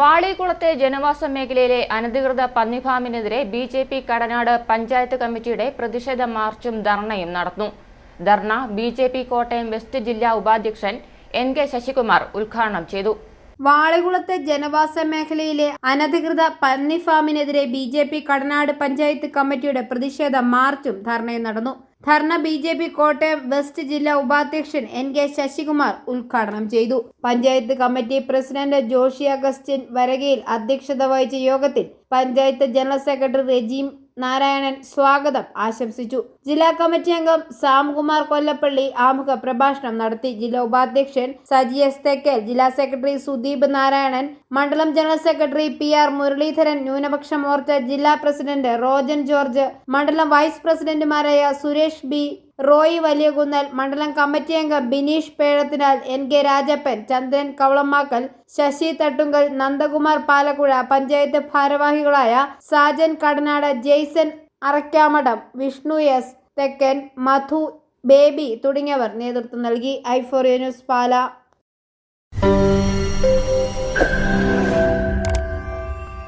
വാളികുളത്തെ ജനവാസ മേഖലയിലെ അനധികൃത പന്നിഫാമിനെതിരെ B J P Kadanad panchayat കമ്മിറ്റിയുടെ പ്രതിഷേധ മാർച്ചും ധർണയും നടന്നു. Dharna B J P Kottayam west ജില്ലാ ഉപാധ്യക്ഷൻ എൻ കെ ശശികുമാർ ഉദ്ഘാടനം ചെയ്തു. വാളികുളത്തെ ജനവാസ മേഖലയിലെ അനധികൃത പന്നിഫാമിനെതിരെ B J P Kadanad panchayat കമ്മിറ്റിയുടെ പ്രതിഷേധ മാർച്ചും ധർണയും നടന്നു. Dharna B J P Kottayam west ജില്ലാ ഉപാധ്യക്ഷൻ എൻ കെ ശശികുമാർ ഉദ്ഘാടനം ചെയ്തു. പഞ്ചായത്ത് കമ്മിറ്റി പ്രസിഡന്റ് ജോഷി അഗസ്റ്റിൻ വരകയിൽ അധ്യക്ഷത വഹിച്ച യോഗത്തിൽ പഞ്ചായത്ത് ജനറൽ സെക്രട്ടറി റെജീം നാരായണൻ സ്വാഗതം. ആശംസിച്ചു. ജില്ലാ കമ്മിറ്റി അംഗം സാംകുമാർ കൊല്ലപ്പള്ളി ആമുഖ പ്രഭാഷണം നടത്തി. ജില്ലാ ഉപാധ്യക്ഷൻ സജി എസ് തെക്കൽ ജില്ലാ സെക്രട്ടറി സുദീപ് നാരായണൻ മണ്ഡലം general secretary P R Muraleedharan ന്യൂനപക്ഷ മോർച്ച ജില്ലാ പ്രസിഡന്റ് റോജൻ ജോർജ് മണ്ഡലം വൈസ് പ്രസിഡന്റുമാരായ സുരേഷ് ബി റോയി വലിയകുന്നൽ മണ്ഡലം കമ്മിറ്റി അംഗം ബിനീഷ് പേഴത്തിനാൽ എൻ കെ രാജപ്പൻ ചന്ദ്രൻ കവളമാക്കൽ ശശി തട്ടുങ്കൽ നന്ദകുമാർ പാലക്കുഴ പഞ്ചായത്ത് ഭാരവാഹികളായ സാജൻ കടനാട് ജെയ്സൺ അറക്കാമഠം വിഷ്ണു എസ് തെക്കൻ മധു ബേബി തുടങ്ങിയവർ നേതൃത്വം നൽകി. ഐഫോറിയ ന്യൂസ് പാല.